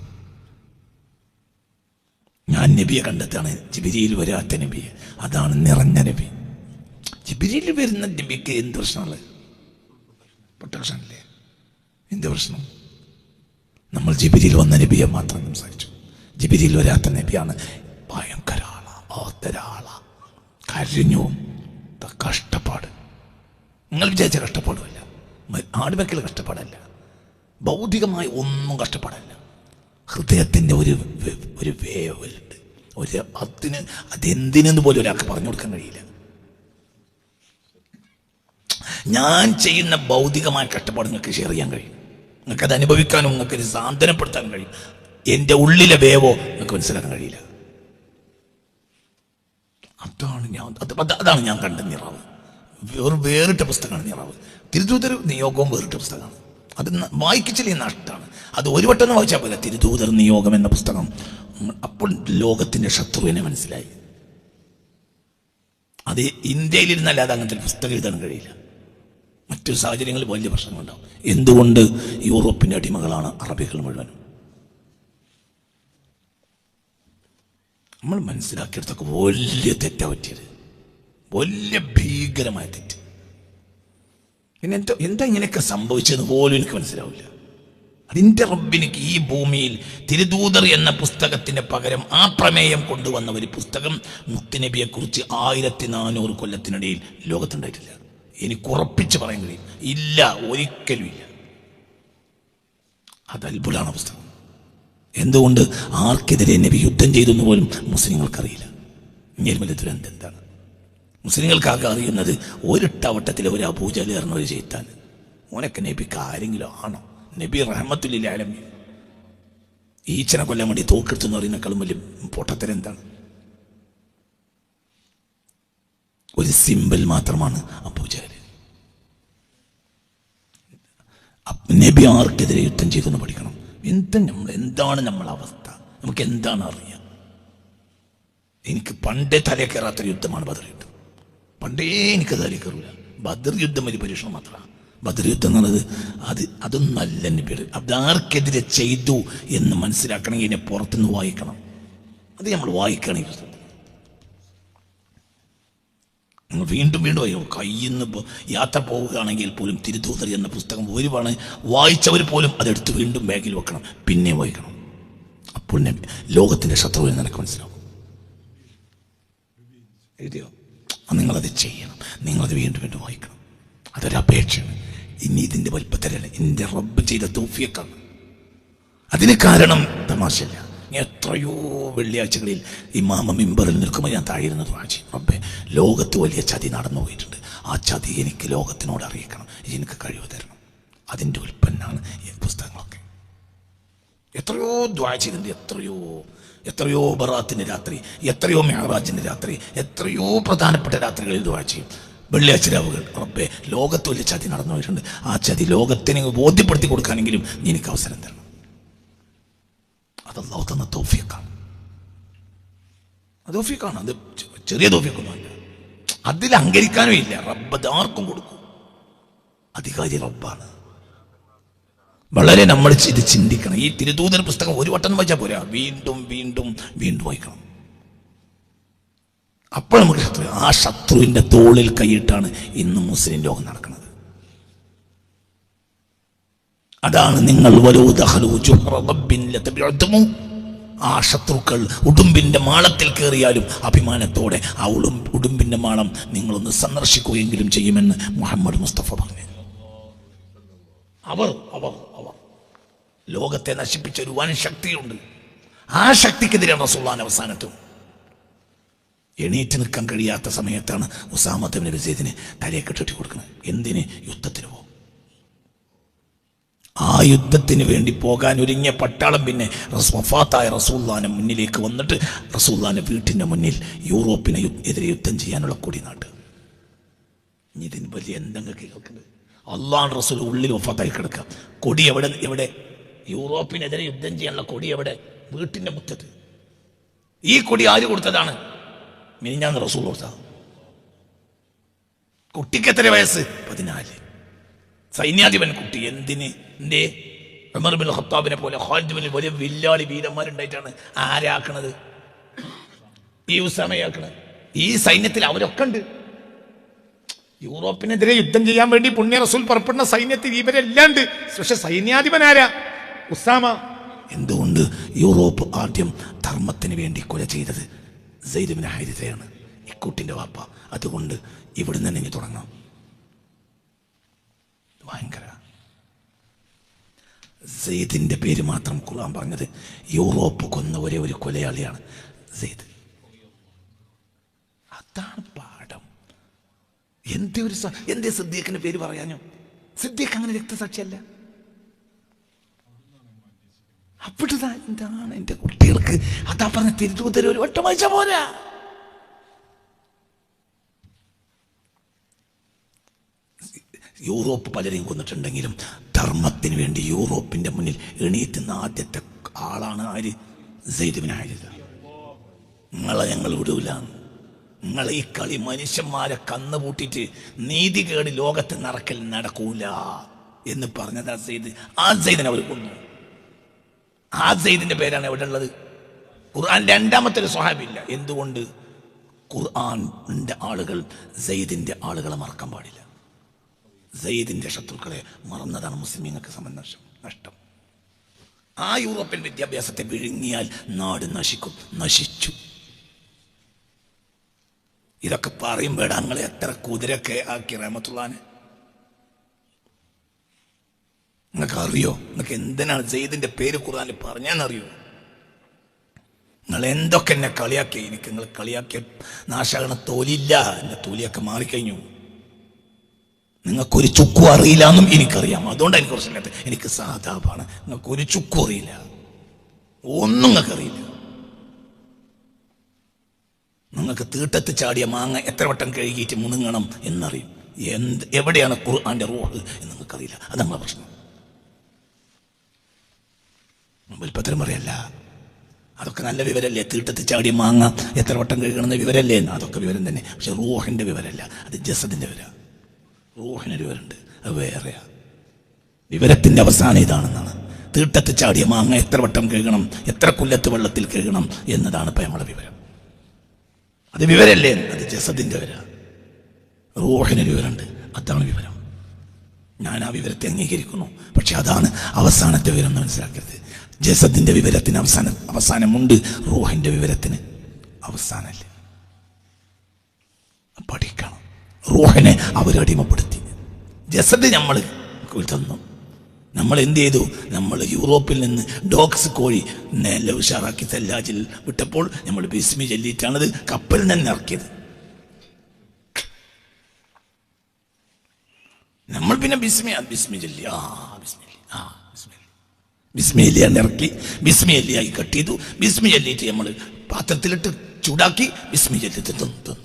ഞാൻ നബിയെ കണ്ടെത്താണ്. ജിബിരിയിൽ വരാത്ത നബിയെ. അതാണ് നിറഞ്ഞ നബി. ജിബിരിയിൽ വരുന്ന നബിക്ക് എന്ത് പ്രശ്നമുള്ളത് പ്രൊട്ടക്ഷനല്ലേ? എന്ത് പ്രശ്നം? നമ്മൾ ജിബിരിയിൽ വന്ന നബിയെ മാത്രം സംസാരിച്ചു. ജിബിരിയിൽ വരാത്ത നബിയാണ് ഭയങ്കര ആളാ ഓത്തരാള കരഞ്ഞു. കഷ്ടപ്പാട്. നിങ്ങൾ വിചാരിച്ച കഷ്ടപ്പാടുമല്ല. ആടുവെക്കൽ കഷ്ടപ്പാടല്ല. ഭൗതികമായി ഒന്നും കഷ്ടപ്പാടല്ല. ഹൃദയത്തിന്റെ ഒരു ഒരു വേവലുണ്ട്. ഒരു അതിന് അതെന്തിനെന്ന് പോലും ഒരാൾക്ക് പറഞ്ഞു കൊടുക്കാൻ കഴിയില്ല. ഞാൻ ചെയ്യുന്ന ഭൗതികമായ കഷ്ടപ്പാട് നിങ്ങൾക്ക് ഷെയർ ചെയ്യാൻ കഴിയും. നിങ്ങൾക്ക് അത് അനുഭവിക്കാനും നിങ്ങൾക്ക് ഇത് സാന്ത്വനപ്പെടുത്താനും കഴിയും. എന്റെ ഉള്ളിലെ വേവോ നിങ്ങൾക്ക് മനസ്സിലാക്കാൻ കഴിയില്ല. അതാണ് ഞാൻ അത് അത് അതാണ് ഞാൻ കണ്ട നിറാവ്. വേറെ വേറിട്ട പുസ്തകമാണ് നിറാവ്. തിരുദൂതർ നിയോഗവും വേറിട്ട പുസ്തകമാണ്. അത് വായിക്കിച്ചില്ലേ നഷ്ടമാണ് അത് ഒരു വട്ടം വായിച്ചാൽ പോലെ തിരുദൂതർ നിയോഗം എന്ന പുസ്തകം. അപ്പോൾ ലോകത്തിന്റെ ശത്രുവിനെ മനസ്സിലായി. അത് ഇന്ത്യയിലിരുന്നല്ലാതെ അങ്ങനത്തെ ഒരു പുസ്തകം എഴുതാൻ കഴിയില്ല. മറ്റു സാഹചര്യങ്ങളിൽ വലിയ പ്രശ്നങ്ങളുണ്ടാവും. എന്തുകൊണ്ട് യൂറോപ്പിന്റെ അടിമകളാണ് അറബികൾ മുഴുവനും? നമ്മൾ മനസ്സിലാക്കിയെടുത്തൊക്കെ വലിയ തെറ്റാ പറ്റിയത്. വലിയ ഭീകരമായ തെറ്റ്. പിന്നെ എന്താ എന്താ ഇങ്ങനെയൊക്കെ സംഭവിച്ചത് പോലും എനിക്ക് മനസ്സിലാവില്ല. അതിന്റെ റബ്ബിനിക്ക് ഈ ഭൂമിയിൽ തിരുദൂതർ എന്ന പുസ്തകത്തിന് പകരം ആ പ്രമേയം കൊണ്ടുവന്ന ഒരു പുസ്തകം കുറിച്ച് ആയിരത്തി നാനൂറ് കൊല്ലത്തിനിടയിൽ ലോകത്തുണ്ടായിട്ടില്ല. എനിക്ക് ഉറപ്പിച്ച് പറയാൻ കഴിയും. ഇല്ല ഒരിക്കലും ഇല്ല. അത് അത്ഭുതമാണ് പുസ്തകം. എന്തുകൊണ്ട് ആർക്കെതിരെ നബി യുദ്ധം ചെയ്തു എന്ന് പോലും മുസ്ലിങ്ങൾക്കറിയില്ല? വലിയ ദുരന്തം എന്താണ്? മുസ്ലിങ്ങൾക്കാകെ അറിയുന്നത് ഒരു ടവട്ടത്തിലെ ഒരു അപൂജ എറിഞ്ഞ ഒരു ചെയ്ത്താൻ ഓനൊക്കെ നബിക്ക് ആരെങ്കിലും ആണോ? നബി റഹമത്തുല്ലില്ല ആലമി ഈച്ചനെ കൊല്ലാൻ വേണ്ടി തോക്കെടുത്തെന്ന് പറയുന്നേക്കാളും വലിയ പൊട്ടത്തരം എന്താണ്? ഒരു സിമ്പിൾ മാത്രമാണ് അബൂജഹൽ നബി ആർക്കെതിരെ യുദ്ധം ചെയ്തെന്ന് പഠിക്കണം. എന്ത് നമ്മൾ എന്താണ് നമ്മളെ അവസ്ഥ? നമുക്ക് എന്താണ് അറിയാം? എനിക്ക് പണ്ടേ തലേ കയറാത്തൊരു യുദ്ധമാണ് ബദർ യുദ്ധം. പണ്ടേ എനിക്ക് തലേ കയറൂല. ബദർ യുദ്ധം ഒരു പരീക്ഷണം മാത്രമാണ്. ബദർ യുദ്ധം എന്നുള്ളത് അത് അതൊന്നല്ല നബിയുടെ അത് ആർക്കെതിരെ ചെയ്തു എന്ന് മനസ്സിലാക്കണമെങ്കിൽ ഇതിനെ പുറത്തുനിന്ന് വായിക്കണം. അത് നമ്മൾ വായിക്കണം നിങ്ങൾ വീണ്ടും വീണ്ടും അയ്യോ കയ്യിൽ നിന്ന് യാത്ര പോവുകയാണെങ്കിൽ പോലും തിരുത്തൂതർ എന്ന പുസ്തകം ഒരുപാട് വായിച്ചവർ പോലും അതെടുത്ത് വീണ്ടും ബാഗിൽ വെക്കണം. പിന്നെ വായിക്കണം. അപ്പോൾ നബി- ലോകത്തിന്റെ എന്ന് നിനക്ക് മനസ്സിലാവും. എഴുതിയോ? നിങ്ങളത് ചെയ്യണം. നിങ്ങളത് വീണ്ടും വീണ്ടും വായിക്കണം. അതൊരു അപേക്ഷയാണ്. ഇനി ഇതിന്റെ വലിപ്പത്തരല്ല എന്റെ റബ്ബ് ചെയ്ത തോഫിയക്കാണ് അതിന് കാരണം തമാശല്ല എത്രയോ വെള്ളിയാഴ്ചകളിൽ ഇമാമ മിമ്പറിൽ നിൽക്കുമ്പോൾ ഞാൻ താഴ്ന്നു വായിച്ചു റബ്ബെ ലോകത്ത് വലിയ ചതി നടന്നു പോയിട്ടുണ്ട്. ആ ചതി എനിക്ക് ലോകത്തിനോട് അറിയിക്കണം. എനിക്ക് കഴിവ് തരണം. അതിന്റെ ഉൽപ്പന്നമാണ് ഈ പുസ്തകങ്ങളൊക്കെ. എത്രയോ ദ്വാ എത്രയോ എത്രയോ ബറാത്തിന്റെ രാത്രി എത്രയോ മെഹറാജിന്റെ രാത്രി എത്രയോ പ്രധാനപ്പെട്ട രാത്രികളിൽ ദ്വാ ചെയ്യും. വെള്ളിയാഴ്ച രാവുകൾ അപ്പേ ലോകത്ത് വലിയ ചതി നടന്നു പോയിട്ടുണ്ട്. ആ ചതി ലോകത്തിന് ബോധ്യപ്പെടുത്തി കൊടുക്കാനെങ്കിലും എനിക്ക് അവസരം തരണം. അത് അള്ളാഹു തന്ന തോഫിയക്കാണ്. തോഫിയക്കാണ്. അത് ചെറിയ തോഫിയക്കൊന്നുമല്ല അതിൽ അഹങ്കരിക്കാനും ഇല്ല. റബ്ബ് ആർക്കും കൊടുക്കും. അധികാരി റബ്ബാണ്. വളരെ നമ്മൾ ഇത് ചിന്തിക്കണം. ഈ തിരുതൂതന പുസ്തകം ഒരു വട്ടം വായിച്ചാൽ പോരാ. വീണ്ടും വീണ്ടും വീണ്ടും വായിക്കണം. അപ്പോൾ നമുക്ക് ശത്രു. ആ ശത്രുവിന്റെ തോളിൽ കൈയിട്ടാണ് ഇന്ന് മുസ്ലിം ലോകം നടക്കുന്നത്. അതാണ് നിങ്ങൾ. ആ ശത്രുക്കൾ ഉടുമ്പിന്റെ മാളത്തിൽ കയറിയാലും അഭിമാനത്തോടെ ആ ഉളും ഉടുമ്പിന്റെ മാളം നിങ്ങളൊന്ന് സന്ദർശിക്കുകയെങ്കിലും ചെയ്യുമെന്ന് മുഹമ്മദ് മുസ്തഫ പറഞ്ഞു. അവർ അവർ അവർ. ലോകത്തെ നശിപ്പിച്ച ഒരു വൻ ശക്തിയുണ്ട്. ആ ശക്തിക്കെതിരെയാണ് റസൂള്ളാൻ അവസാനത്തും. എണീറ്റ് നിൽക്കാൻ കഴിയാത്ത സമയത്താണ് ഉസാമത്തബിന് റസീദിന് തലയെ കെട്ടിട്ട് കൊടുക്കുന്നത്. എന്തിന്? യുദ്ധത്തിന് പോകും. ആ യുദ്ധത്തിന് വേണ്ടി പോകാൻ ഒരുങ്ങിയ പട്ടാളം പിന്നെ വഫാത്തായ റസൂല്ലാനെ മുന്നിലേക്ക് വന്നിട്ട് റസൂല്ലാന്റെ വീട്ടിന്റെ മുന്നിൽ യൂറോപ്പിനെ എതിരെ യുദ്ധം ചെയ്യാനുള്ള കൊടി നാട്ട് ഇതിന് വലിയ എന്തെങ്കിലും കേൾക്കുന്നത് അള്ളാൻ റസൂൽ ഉള്ളിൽ വഫാത്തായി കിടക്കുക. കൊടി എവിടെ? എവിടെ? യൂറോപ്പിനെതിരെ യുദ്ധം ചെയ്യാനുള്ള കൊടി എവിടെ? വീട്ടിന്റെ മുറ്റത്ത്. ഈ കൊടി ആര് കൊടുത്തതാണ്? മിനിഞ്ഞാന്ന് റസൂൽ കൊടുത്താ. കുട്ടിക്ക് എത്ര വയസ്സ്? പതിനാല്. സൈന്യാധിപൻ കുട്ടി എന്തിന്? എന്തേ? ഉമർ ബിൻ ഖത്താബിനെ പോലെ ഖാലിദ് വലിയ വില്ലാളി വീരന്മാരുണ്ടായിട്ടാണ് ആരാക്കണത് ഈ ഉസാമയാക്കണത് ഈ സൈന്യത്തിൽ അവരൊക്കെ ഉണ്ട്. യൂറോപ്പിനെതിരെ യുദ്ധം ചെയ്യാൻ വേണ്ടി പുണ്യ റസൂൽ പുറപ്പെടുന്ന സൈന്യത്തിൽ ഇവരെല്ലാം ഉണ്ട്. പക്ഷെ സൈന്യാധിപൻ ആരാ? ഉസാമ. എന്തുകൊണ്ട് യൂറോപ്പ് ആദ്യം ധർമ്മത്തിന് വേണ്ടി കൊല ചെയ്തത്? സൈദുബിൻ ഹരിതയാണ് ഇക്കൂട്ടിന്റെ വാപ്പ. അതുകൊണ്ട് ഇവിടുന്ന് തന്നെ ഇനി തുടങ്ങാം ഭയങ്കര. സെയ്ദിന്റെ പേര് മാത്രം ഖുർആൻ പറഞ്ഞത് യൂറോപ്പ് കൊന്ന ഒരേ ഒരു കൊലയാളിയാണ് സെയ്ദ്. അതാണ് പാഠം. എന്തേ ഒരു എന്തേ സിദ്ദീഖിന്റെ പേര് പറയാഞ്ഞോ സിദ്ദീഖ് അങ്ങനെ രക്തസാക്ഷിയല്ല. അവിടുന്ന് എന്താണ് എന്റെ കുട്ടികൾക്ക്? അതാ പറഞ്ഞ തിരുത്തൂതര ഒരു വട്ടം വായിച്ച പോരാ. യൂറോപ്പ് പലരെയും കൊന്നിട്ടുണ്ടെങ്കിലും ധർമ്മത്തിന് വേണ്ടി യൂറോപ്പിന്റെ മുന്നിൽ എണീറ്റുന്ന ആദ്യത്തെ ആളാണ് ആര്? സൈദുവിനായത് നിങ്ങളെ ഞങ്ങൾ വിടൂല. നിങ്ങൾ ഈ കളി മനുഷ്യന്മാരെ കന്നുപൂട്ടിട്ട് നീതി നീതികേട് ലോകത്ത് നടക്കൽ നടക്കൂല എന്ന് പറഞ്ഞത് ആ സെയ്ദ് ആ സെയ്ദിനെ അവർ കൊന്നു. ആ സെയ്ദിന്റെ പേരാണ് എവിടെ ഉള്ളത് ഖുർആൻ രണ്ടാമത്തെ ഒരു സ്വഹാബില്ല എന്തുകൊണ്ട്? ഖുർആന്റെ ആളുകൾ സെയ്ദിന്റെ ആളുകളെ മറക്കാൻ പാടില്ല. സെയ്ദിന്റെ ശത്രുക്കളെ മറന്നതാണ് മുസ്ലിമീങ്ങൾക്ക് സമന്വേഷം നഷ്ടം. ആ യൂറോപ്യൻ വിദ്യാഭ്യാസത്തെ വിഴുങ്ങിയാൽ നാട് നശിക്കും. നശിച്ചു. ഇതൊക്കെ പറയും നിങ്ങളെ എത്ര കുതിരൊക്കെ ആക്കി റഹമത്തുള്ളാനെ. നിങ്ങൾക്ക് അറിയോ നിങ്ങൾക്ക് എന്തിനാണ് സെയ്ദിന്റെ പേര് ഖുർആനിൽ പറഞ്ഞെന്നറിയോ നിങ്ങൾ എന്തൊക്കെ എന്നെ കളിയാക്കി എനിക്ക് നിങ്ങൾ കളിയാക്കിയ നാശകണ തോലില്ല എന്റെ തോലിയൊക്കെ മാറിക്കഴിഞ്ഞു. നിങ്ങൾക്കൊരു ചുക്കും അറിയില്ല എന്നും എനിക്കറിയാം. അതുകൊണ്ടാണ് എനിക്ക് കുറച്ചില്ലാത്ത എനിക്ക് സാധാപാണ് നിങ്ങൾക്ക് ഒരു ചുക്കും അറിയില്ല. ഒന്നും നിങ്ങൾക്കറിയില്ല. നിങ്ങൾക്ക് തീട്ടത്ത് ചാടിയ മാങ്ങ എത്ര വട്ടം കഴുകിയിട്ട് മുണുങ്ങണം എന്നറിയും. എന്ത് എവിടെയാണ് ഖുർആന്റെ റൂഹ് എന്ന് നിങ്ങൾക്കറിയില്ല. അതാണ് പ്രശ്നം. മുൽപ്പത്തരം പറയല്ല അതൊക്കെ നല്ല വിവരമല്ലേ തീട്ടത്തി ചാടി മാങ്ങ എത്ര വട്ടം കഴുകണമെന്ന വിവരമല്ലേ എന്ന് അതൊക്കെ വിവരം തന്നെ. പക്ഷെ റൂഹിന്റെ വിവരമല്ല അത് ജസദിന്റെ വിവരം. റൂഹിനൊരു വിവരമുണ്ട്. അത് വേറെയാ. വിവരത്തിന്റെ അവസാനം ഇതാണെന്നാണ്. തീട്ടത്തി ചാടിയ മാങ്ങ എത്ര വട്ടം കഴുകണം എത്ര കൊല്ലത്ത് വെള്ളത്തിൽ കഴുകണം എന്നതാണ് ഇപ്പം നമ്മുടെ വിവരം. അത് വിവരമല്ലേ അത് ജസദിന്റെ വിവരം. റൂഹിനൊരു വിവരമുണ്ട്. അതാണ് വിവരം. ഞാൻ ആ വിവരത്തെ അംഗീകരിക്കുന്നു. പക്ഷെ അതാണ് അവസാനത്തെ വിവരം എന്ന് മനസ്സിലാക്കരുത്. ജസദിന്റെ വിവരത്തിന് അവസാനം അവസാനമുണ്ട് റൂഹിന്റെ വിവരത്തിന് അവസാനമല്ല പഠിക്കണം. റൂഹിനെ അവരടിമപ്പെടുത്തി ജസദ് നമ്മൾ തന്നു നമ്മൾ എന്ത് ചെയ്തു? നമ്മൾ യൂറോപ്പിൽ നിന്ന് ഡോക്സ് കോഴി നേരെ ഉഷാറാക്കി സെല്ലാജിൽ വിട്ടപ്പോൾ നമ്മൾ ബിസ്മി ചൊല്ലിയിട്ടാണത് കപ്പലിൽ നിന്ന് ഇറക്കിയത്. നമ്മൾ പിന്നെ ബിസ്മി ബിസ്മി ചൊല്ലി. ആ ബിസ്മി ആ. ബിസ്മി നിറക്കി ഇറക്കി ബിസ്മിയല്ലിയായി കട്ട് ചെയ്തു ബിസ്മി നമ്മൾ പാത്രത്തിലിട്ട് ചൂടാക്കി ബിസ്മി ചൊല്ലി തിന്നു തിന്നു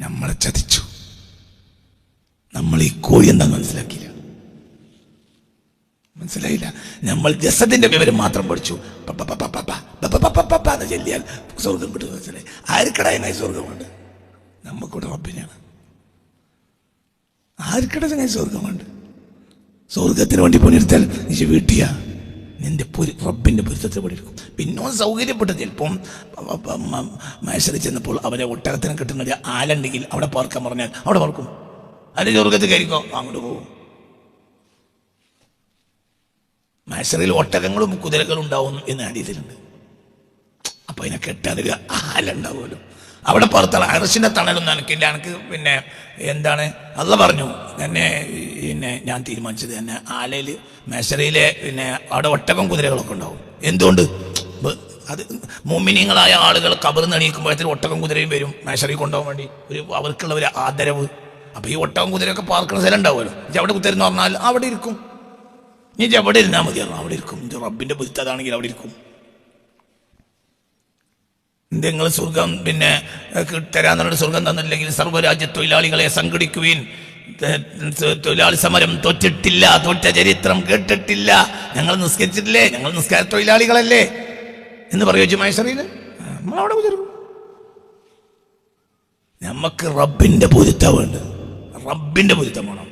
നമ്മളെ ചതിച്ചു നമ്മൾ ഈ കോഴി എന്താ മനസ്സിലാക്കിയില്ല മനസ്സിലായില്ല നമ്മൾ ജസദിന്റെ വിവരം മാത്രം പഠിച്ചു എന്ന് സ്വർഗം കിട്ടും മനസ്സിലായി ആർക്കടായനായി സ്വർഗമുണ്ട് നമുക്കൂടെ റബ്ബിനാണ് ആർക്കടനായി സ്വർഗമുണ്ട് സ്വർഗത്തിന് വേണ്ടി പണിയെടുത്താൽ നീ വീട്ടിയ. നിന്റെ പൊരി റബ്ബിന്റെ പൊരുത്തത്തിൽ പണിയെടുക്കും പിന്നെ സൗകര്യപ്പെട്ട ചിലപ്പം മേശറി ചെന്നപ്പോൾ അവരെ ഒട്ടകത്തിന് കിട്ടുന്ന ആലുണ്ടെങ്കിൽ അവിടെ പാർക്കാൻ പറഞ്ഞാൽ അവിടെ പാർക്കും. അതിന്റെ സ്വർഗത്തിൽ കയറിക്കോ അങ്ങോട്ട് പോകും. മേശറിൽ ഒട്ടകങ്ങളും കുതിരകളും ഉണ്ടാവും എന്ന് ഹദീസിലുണ്ട് അപ്പൊ അതിനെ കെട്ടാനൊരു ആലുണ്ടാവുമല്ലോ അവിടെ പുറത്തുള്ള അറിശിന്റെ തണലൊന്നും എനിക്കില്ല എനിക്ക് പിന്നെ എന്താണ്? അല്ല പറഞ്ഞു. എന്നെ പിന്നെ ഞാൻ തീരുമാനിച്ചത് എന്നെ ആലയിൽ മേശരയിലെ പിന്നെ അവിടെ ഒട്ടകം കുതിരകളൊക്കെ ഉണ്ടാവും. എന്തുകൊണ്ട്? അത് മോമിനിയങ്ങളായ ആളുകൾ കബർന്ന് എണീക്കുമ്പോഴത്തേക്കും ഒട്ടകം കുതിരയും വരും. മെഷറി കൊണ്ടുപോകാൻ വേണ്ടി ഒരു അവർക്കുള്ള ഒരു ആദരവ്. അപ്പൊ ഈ ഒട്ടകം കുതിരയൊക്കെ പാർക്കുന്ന സ്ഥലം ഉണ്ടാവുമല്ലോ. ഇത് അവിടെ കുതിരെന്ന് പറഞ്ഞാൽ അവിടെ ഇരിക്കും. നീ എവിടെ ഇരുന്നാൽ മതിയായിരുന്നു. അവിടെ ഇരിക്കും. ഇത് റബ്ബിന്റെ ബുദ്ധതാണെങ്കിൽ അവിടെ ഇരിക്കും. നിങ്ങൾ സ്വർഗം പിന്നെ തരാനുള്ള സ്വർഗം തന്നില്ലെങ്കിൽ സർവരാജ്യ തൊഴിലാളികളെ സംഘടിക്കുവീൻ. തൊഴിലാളി സമരം തോറ്റിട്ടില്ല തോറ്റ ചരിത്രം കേട്ടിട്ടില്ല. ഞങ്ങൾ നിസ്കരിച്ചിട്ടില്ലേ? ഞങ്ങൾ നിസ്കാര തൊഴിലാളികളല്ലേ? എന്ന് പറയോ ജുമാശറിയിൽ നമ്മളവിടെ കുതിർക്കും. നമുക്ക് റബ്ബിന്റെ പൊരുത്തം വേണ്ട റബ്ബിന്റെ പൊരുത്തം വേണം.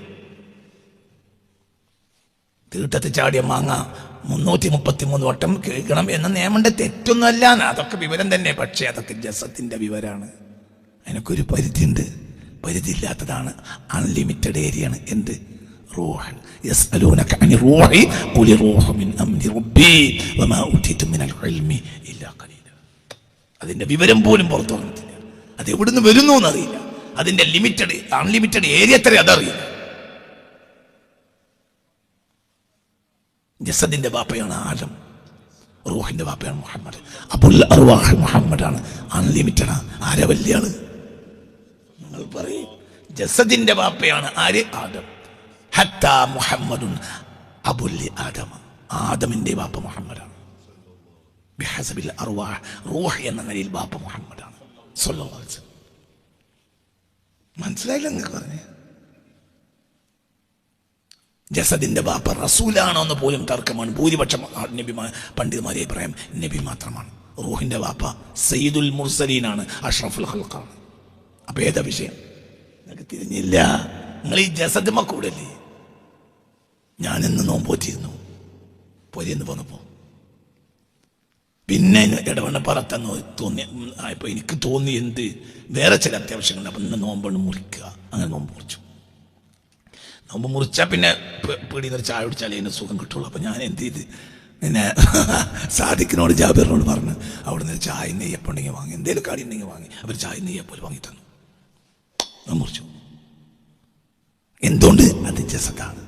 തീട്ടത്തിൽ ചാടിയ മാങ്ങ മുന്നൂറ്റി മുപ്പത്തി മൂന്ന് വട്ടം കേൾക്കണം എന്ന നിയമന്റെ തെറ്റൊന്നുമല്ല അതൊക്കെ വിവരം തന്നെ പക്ഷേ അതൊക്കെ ജസത്തിന്റെ വിവരാണ് അതിനൊക്കെ ഒരു പരിധിയുണ്ട് പരിധി ഇല്ലാത്തതാണ് അൺലിമിറ്റഡ് ഏരിയയാണ് എന്ത് റൂഹ് يسألونك عن الروح قل الروح من أمر ربي وما أوتيتم من العلم إلا قليلا അതിന്റെ വിവരം പോലും പുറത്തു വന്നിട്ടില്ല അത് എവിടുന്ന് വരുന്നു എന്നറിയില്ല അതിന്റെ ലിമിറ്റഡ് അൺലിമിറ്റഡ് ഏരിയ എത്ര അതറിയില്ല ജസദിന്റെ ബാപ്പയാണ് ആദം. റൂഹിന്റെ ബാപ്പയാണ് മുഹമ്മദ്. അബുൽ അർവാഹ് മുഹമ്മദാണ്. അൺലിമിറ്റഡ് ആരെ വലിയ ആൾ നിങ്ങൾ പറയും. ജസദിന്റെ ബാപ്പയാണ് ആര്? ആദം. ഹത്താ മുഹമ്മദുൻ അബുല്ലി ആദമ ആദമിന്റെ ബാപ്പ മുഹമ്മദാണ്. ബിഹസബിൽ അർവാഹ്. റൂഹ് എന്ന നിലയിൽ ബാപ്പ മുഹമ്മദാണ്. വസല്ലം. മനസ്സിലായില്ല നിങ്ങൾക്ക് പറഞ്ഞേ ജസദിന്റെ ബാപ്പ റസൂലാണോ എന്ന് പോലും തർക്കമാണ്. ഭൂരിപക്ഷം നബിമാ പണ്ഡിതമാരെ അഭിപ്രായം നബി മാത്രമാണ്. റൂഹിന്റെ ബാപ്പ സയ്യിദുൽ മുർസലീനാണ് അഷ്റഫുൽ ഹൽക്കാണ് അപ്പൊ ഏതാ വിഷയം? നിങ്ങൾക്ക് തിരിഞ്ഞില്ല. നിങ്ങൾ ഈ ജസദ് മക്കൂടല്ലേ ഞാൻ ഇന്ന് നോമ്പോറ്റിരുന്നു. പൊരിയെന്ന് പോന്നപ്പോ. പിന്നെ ഇടവണ്ണ പറത്തന്ന് തോന്നി ഉം, ആയപ്പോ എനിക്ക് തോന്നി എന്ത്? വേറെ ചില അത്യാവശ്യങ്ങളുണ്ട്. അപ്പൊ ഇന്ന് നോമ്പണ് മുറിക്കുക. അങ്ങനെ നോമ്പ് മുറിച്ചു. നോമ്പ് മുറിച്ചാൽ പിന്നെ പീടിയിൽ നിന്ന് ചായ കുടിച്ചാലേ അതിന് സുഖം കിട്ടുള്ളൂ. അപ്പം ഞാൻ എന്ത് ചെയ്ത്? പിന്നെ <laughs> സാദിഖിനോട് ജാബിറിനോട് പറഞ്ഞ് അവിടെ നിന്ന് ചായ നെയ്യപ്പം ഉണ്ടെങ്കിൽ വാങ്ങി എന്തേലും കടി ഉണ്ടെങ്കിൽ വാങ്ങി. അവർ ചായ നെയ്യപ്പോൾ വാങ്ങി തന്നു ഞാൻ മുറിച്ചു. എന്തുകൊണ്ട്? അത് ജസത്താണ്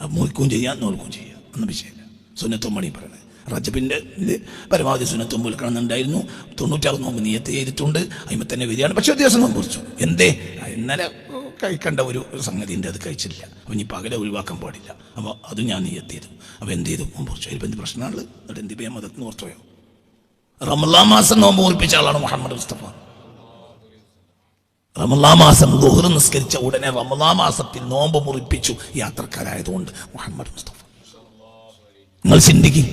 അത് മുറിക്കുകയും ചെയ്യാം നോൽക്കുകയും ചെയ്യാം. ഒന്നും വിഷയമില്ല. സുന്നത്തും മണി പറയണേ. റജബിന്റെ പരമാവധി പരമാവധി സുന്നത്തും വിൽക്കണമെന്നുണ്ടായിരുന്നു തൊണ്ണൂറ്റാറ് നോമ്പ് നീയത്ത് ചെയ്തിട്ടുണ്ട്. അതിമ്മ തന്നെ വരികയാണ്. പക്ഷേ ദിവസം നോമ്പ് കുറിച്ചു എന്തേ? ഇന്നലെ കഴിക്കേണ്ട ഒരു സംഗതി എന്റെ അത് കഴിച്ചില്ല അപ്പം ഇനി പകലെ ഒഴിവാക്കാൻ പാടില്ല. അപ്പോൾ അത് ഞാൻ നീയത്ത് ചെയ്തു അപ്പോൾ എന്ത് ചെയ്തു? നോമ്പ് കുറച്ച് അതിപ്പോൾ എന്ത് പ്രശ്നമാണ് എന്നിട്ട് എന്ത് ചെയ്യാൻ മതത്തിന് ഓർത്തോയോ റമല്ലാ മാസം നോമ്പ് ഓർപ്പിച്ച ആളാണ് മുഹമ്മദ് മുസ്തഫ. റമല്ലാ മാസം ദുഹർ നിസ്കരിച്ച ഉടനെ റമല്ലാ മാസത്തിൽ നോമ്പ് മുറിപ്പിച്ചു യാത്രക്കാരായതുകൊണ്ട് മുഹമ്മദ് മുസ്തഫ. നിങ്ങൾ ചിന്തിക്കും.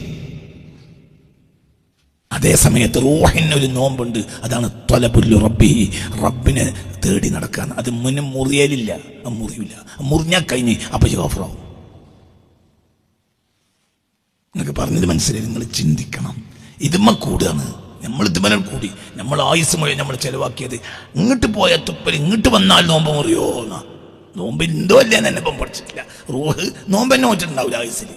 അതേ സമയത്ത് റൂഹിന് ഒരു നോമ്പുണ്ട്. അതാണ് തൊലപുല്ലു റബ്ബി റബ്ബിനെ തേടി നടക്കാൻ അത് മുന്നും മുറിയലില്ല. മുറിയില്ല മുറിഞ്ഞാൽ കഴിഞ്ഞ് അപ്പൊ ജോഫറാവും നിങ്ങൾക്ക് പറഞ്ഞത് മനസ്സിലായി. നിങ്ങൾ ചിന്തിക്കണം. ഇതുമ്മ കൂടാണ്. നമ്മൾ ഇതുമനെ കൂടി. നമ്മൾ ആയുസ് മുഴുവൻ നമ്മൾ ചെലവാക്കിയത്. ഇങ്ങോട്ട് പോയ തുപ്പൽ ഇങ്ങോട്ട് വന്നാൽ നോമ്പ് മുറിയോ എന്നാ നോമ്പ് എന്തോ അല്ലേ എന്ന് ഇപ്പം പഠിച്ചിട്ടില്ല. റൂഹ് നോമ്പ് തന്നെ വെച്ചിട്ടുണ്ടാവില്ല ആയുസിൽ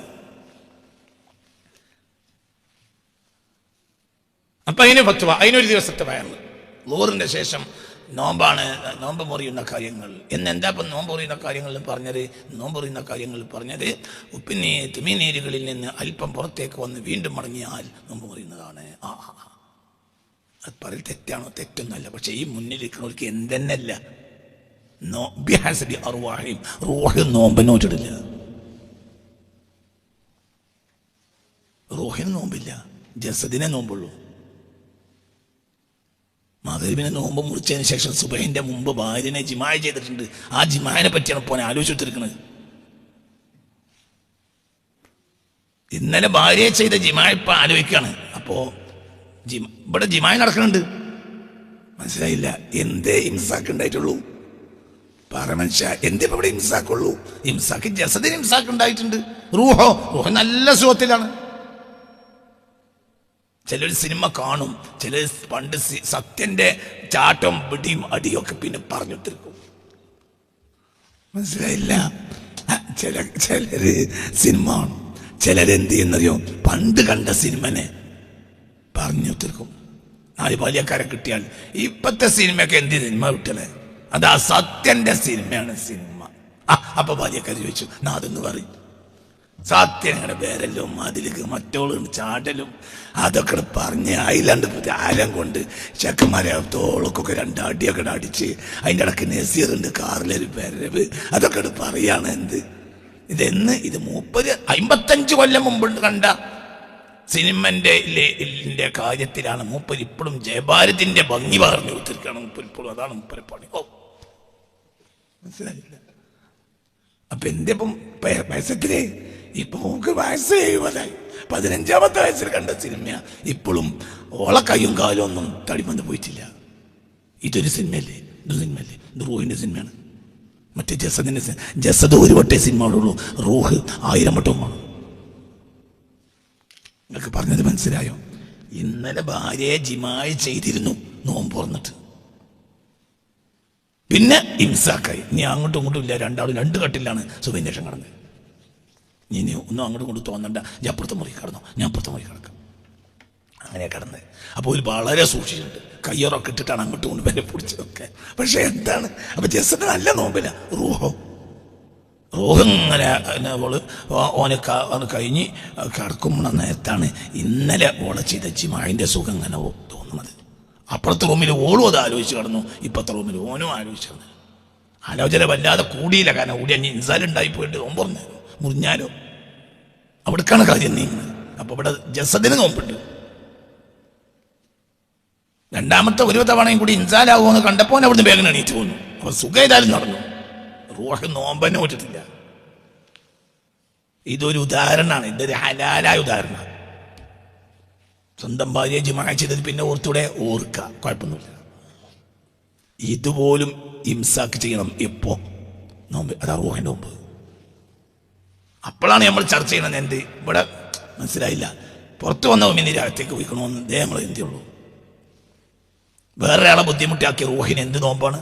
അപ്പൊ അതിന് ഫത്വ. അതിനൊരു ദിവസത്തെ വയറ്. നൂറിന്റെ ശേഷം നോമ്പാണ് നോമ്പ് മുറിയുന്ന കാര്യങ്ങൾ. എന്ന് എന്താ ഇപ്പം നോമ്പ് മുറിയുന്ന കാര്യങ്ങൾ പറഞ്ഞത്? നോമ്പ് മുറിയുന്ന കാര്യങ്ങൾ പറഞ്ഞത് ഉപ്പിനീ തുമിനീരുകളിൽ നിന്ന് അല്പം പുറത്തേക്ക് വന്ന് വീണ്ടും മടങ്ങിയാൽ നോമ്പ് മുറിയുന്നതാണ്. ആ. അത് പറയൽ തെറ്റാണോ? തെറ്റൊന്നുമല്ല. പക്ഷേ ഈ മുന്നിലിരിക്കുന്നവർക്ക് എന്തെന്നല്ല. അറുവാഹയും റൂഹ് നോമ്പ് നോറ്റിടില്ല. റൂഹിന് നോമ്പില്ല. ജസദിനെ നോമ്പുള്ളൂ. മകരീബിനെ നോമ്പ് മുറിച്ചതിന് ശേഷം സുബൈന്റെ മുമ്പ് ഭാര്യനെ ജിമായ ചെയ്തിട്ടുണ്ട്. ആ ജിമായനെ പറ്റിയാണ് പോനെ ആലോചിച്ചിരിക്കുന്നത് ഇന്നലെ ഭാര്യയെ ചെയ്ത ജിമായ ഇപ്പൊ ആലോചിക്കുകയാണ്. അപ്പോ ഇവിടെ ജിമായ നടക്കുന്നുണ്ട്. മനസ്സിലായില്ല. എന്തേ ഇംസാക്ക് ഉണ്ടായിട്ടുള്ളൂ? പറ മനുഷ്യ എന്തേ ഇവിടെ ഇംസാക്കുള്ളൂ? ഇംസാക്ക് ജസദിന് ഹിംസാക്ക് ഉണ്ടായിട്ടുണ്ട്. റൂഹോ റൂഹ് നല്ല സുഖത്തിലാണ്. ചിലർ സിനിമ കാണും ചിലർ പണ്ട് സത്യന്റെ ചാട്ടം പിടിയും അടിയൊക്കെ പിന്നെ പറഞ്ഞു മനസ്സിലായില്ല? ആ, ചില ചിലര് സിനിമ കാണും. ചിലരെന്ത് ചെയ്യുന്നറിയോ? പണ്ട് കണ്ട സിനിമനെ പറഞ്ഞു തീർക്കും നാല് ബാല്യക്കാരെ കിട്ടിയാൽ ഇപ്പത്തെ സിനിമയൊക്കെ എന്ത് സിനിമ വിട്ടല്ലേ? അതാ സത്യന്റെ സിനിമയാണ് സിനിമ. ആ അപ്പൊ ബാല്യക്കാർ ചോദിച്ചു നാ പറയും. സത്യം പേരല്ലോ പേരല്ലും അതിലേക്ക് മറ്റോളും ചാടലും. അതൊക്കെ പറഞ്ഞ് അയിലാണ്ട് ആരം കൊണ്ട് ചെക്കന്മാരെ തോളക്കൊക്കെ രണ്ടടിയൊക്കെ അടിച്ച് അതിന്റെ ഇടയ്ക്ക് നസീറുണ്ട് കാറിലൊരു പേരവ് അതൊക്കെ പറയാണ് എന്ത്? ഇതെന്ന്? ഇത് മൂപ്പത് അമ്പത്തഞ്ച് കൊല്ലം മുമ്പ് കണ്ട സിനിമന്റെ ഇല്ലേ- കാര്യത്തിലാണ് മൂപ്പർ ഇപ്പോഴും ജയഭാരതിന്റെ ഭംഗി പറഞ്ഞു കൊടുത്തിരിക്കുകയാണ് മൂപ്പർ ഇപ്പോഴും. അതാണ് മൂപ്പരെ പണി. ഓ. മനസ്സിലായില്ല? അപ്പൊ എന്റെ ഇപ്പം പ- വയസ്സത്തിൽ ഇപ്പൊ നമുക്ക് വയസ്സ് എഴുപതായി പതിനഞ്ചാമത്തെ വയസ്സിൽ കണ്ട സിനിമ ഇപ്പോഴും ഓള കയ്യും കാലും ഒന്നും തടിമന്ന് പോയിട്ടില്ല. ഇതൊരു സിനിമയല്ലേ ഇത് സിനിമയല്ലേ ഇത് റൂഹിന്റെ സിനിമയാണ് മറ്റേ ജസദിന്റെ ജസദ് ഒരു വട്ടേ സിനിമ ഉള്ളൂ. റൂഹ് ആയിരം വട്ടവും നിങ്ങൾക്ക് പറഞ്ഞത് മനസ്സിലായോ? ഇന്നലെ ഭാര്യയെ ജിമായി ചെയ്തിരുന്നു. നോമ്പ് തുറന്നിട്ട്. പിന്നെ ഇംസാക്കായി. ഇനി അങ്ങോട്ടും ഇങ്ങോട്ടും ഇല്ല. രണ്ടാളും രണ്ട് കട്ടിലാണ് സുബൈന്റേഷൻ കടന്നത്. നീ നീ ഒന്നും അങ്ങോട്ട് കൊണ്ട് തോന്നണ്ട. ഞാൻ അപ്പുറത്തെ മുറി കിടന്നു. ഞാൻ അപ്പുറത്തെ മുറി കിടക്കാം. അങ്ങനെ കിടന്നത് അപ്പോൾ ഒരു വളരെ സൂക്ഷിച്ചിട്ടുണ്ട്. കയ്യോറൊക്കെ ഇട്ടിട്ടാണ് അങ്ങോട്ട് കൊണ്ട് വരെ പിടിച്ചതൊക്കെ. പക്ഷെ എന്താണ്? അപ്പം ജസന് നല്ല നോമ്പില്ല റൂഹോ. റൂഹ് അവൾ ഓനെ കഴിഞ്ഞ് കിടക്കുമ്പോൾ നേരത്താണ് ഇന്നലെ ഓളെ ചെയ്ത മഴന്റെ സുഖം ഇങ്ങനെ തോന്നുന്നത്. അപ്പുറത്തെ റൂമിൽ ഓളും അത് ആലോചിച്ച് കിടന്നു. ഇപ്പുറത്തെ റൂമിൽ ഓനും ആലോചിച്ച് കിടന്നു. ആലോചന വല്ലാതെ കൂടിയില്ല. കാരണം കൂടി അഞ്ഞ് ഇൻസാലുണ്ടായി പോയിട്ട് ഓമ്പറഞ്ഞു മുറിഞ്ഞാലോ? അവിടേക്കാണ് കാര്യം നീങ്ങുന്നത്. അപ്പൊ ഇവിടെ ജസദിന് നോമ്പുണ്ട്. രണ്ടാമത്തെ ഒരു തവണയും കൂടി ഇൻസാലാവുമെന്ന് കണ്ടപ്പോൾ അവിടുന്ന് വേഗം എണീറ്റ് പോന്നു. അപ്പൊ സുഖം ഏതായാലും നടന്നു. റൂഹ് നോമ്പന്നെ പറ്റത്തില്ല ഇതൊരു ഉദാഹരണമാണ്. ഇതൊരു ഹലാലായ ഉദാഹരണം സ്വന്തം ഭാര്യയെ ജിമാ ചെയ്തത് പിന്നെ ഓർത്തൂടെ ഓർക്കുക കുഴപ്പമൊന്നുമില്ല. ഇതുപോലും ഇംസാക്ക് ചെയ്യണം എപ്പോ? നോമ്പ് അതാ റൂഹിന്റെ നോമ്പ്. അപ്പോഴാണ് നമ്മൾ ചർച്ച ചെയ്യുന്നത് എന്ത്? ഇവിടെ മനസ്സിലായില്ല. പുറത്തു വന്ന ഇനി രാഗത്തേക്ക് പോയിക്കണമെന്ന് ദേ നമ്മൾ എന്തിയുള്ളൂ വേറെ ആളെ ബുദ്ധിമുട്ടാക്കിയ റൂഹിന് എന്ത് നോമ്പാണ്?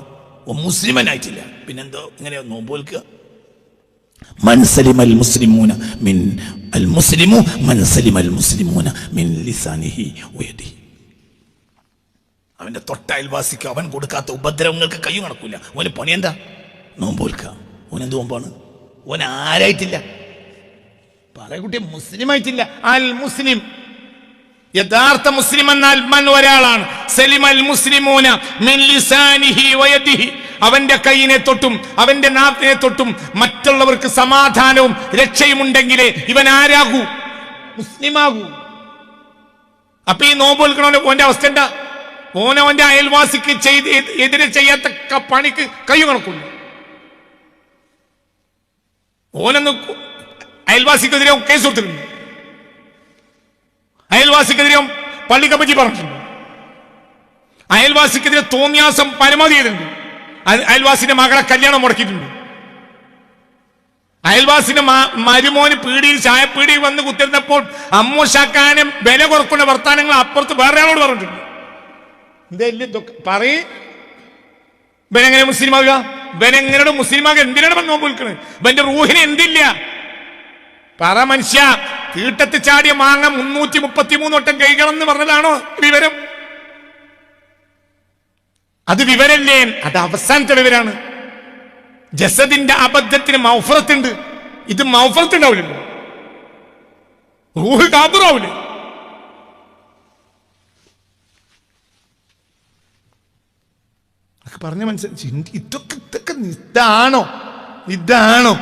മുസ്ലിമനായിട്ടില്ല. പിന്നെന്തോ ഇങ്ങനെ നോമ്പ് വിൽക്കുക? മൻസലിമൽ മുസ്ലിമൂന മിൻ അൽ മുസ്ലിമു മുസ്ലിമൂന മിൻ ലിസാനിഹി അവന്റെ അവൻ കൊടുക്കാത്ത ഉപദ്രവങ്ങൾക്ക് കയ്യും നടക്കൂല. ഓന് പണി എന്താ നോമ്പ് വിൽക്കുക. എന്ത് നോമ്പാണ്? ഓൻ ആരായിട്ടില്ല. പറയ കുട്ടി മുസ്ലിം ആയിട്ടില്ല അൽ മുസ്ലിം. യഥാർത്ഥ മുസ്ലിം എന്നാൽ മൻ ഒരാളാണ്. സലിമൽ മുസ്ലിമൂന മിൻ ലിസാനിഹി അവന്റെ കൈയിനെ തൊട്ടും അവന്റെ നാവിനെ തൊട്ടും മറ്റുള്ളവർക്ക് സമാധാനവും രക്ഷയും ഉണ്ടെങ്കിലേ ഇവൻ ആരാകൂ? മുസ്ലിമാകൂ. അപ്പൊ ഈ നോമ്പ് വിൽക്കണോന്റെ ഓന്റെ അവസ്ഥ എന്താ? ഓനവന്റെ അയൽവാസിക്ക് ചെയ്ത് എതിരെ ചെയ്യാത്ത പണിക്ക് കൈ കണക്കുന്നു ഓനൊന്ന് അയൽവാസിക്കെതിരെ കേസ് കൊടുത്തിട്ടുണ്ട്. അയൽവാസിക്കെതിരെ പള്ളി കമ്മിറ്റി പറഞ്ഞിട്ടുണ്ട്. അയൽവാസിക്കെതിരെ തോന്നിയാസം പരമാവധി ചെയ്തിട്ടുണ്ട്. അയ- അയൽവാസിന്റെ മകളെ കല്യാണം മുടക്കിയിട്ടുണ്ട്. അയൽവാസിന്റെ മരുമോന് പീടിയിൽ ചായപ്പീടിയിൽ വന്ന് കുത്തിരുന്നപ്പോൾ അമ്മൂഷാക്കാനും വില കുറക്കുന്ന വർത്താനങ്ങൾ അപ്പുറത്ത് വേറെ ആളോട് പറഞ്ഞിട്ടുണ്ട് ഇതൊക്കെ പറയേ. മുസ്ലിമാകുക മുസ്ലിം ആകുക ഇവനെങ്ങനെ മുസ്ലിം ആകുക എന്തിനാണ് നോമ്പ് വിൽക്കുന്നത് ഇവന്റെ റൂഹിന് എന്തില്ല? പറ മനുഷ്യ തീട്ടത്തി ചാടിയ മാങ്ങ മുന്നൂറ്റി മുപ്പത്തി മൂന്ന് വട്ടം കഴിക്കണം എന്ന് പറഞ്ഞതാണോ വിവരം? അത് വിവരല്ലേ? അത് അവസാനത്തെ വിവരാണ്. ജസദിന്റെ അബദ്ധത്തിന് മൗഫറത്തുണ്ട്. ഇത് മൗഫറത്ത് ഉണ്ടാവില്ലല്ലോ റൂഹ് കാബുറാവില്ലേ പറഞ്ഞ മനസ്സിലായി ഇതൊക്കെ ഇതൊക്കെ ഇതാണോ ഇതാണോ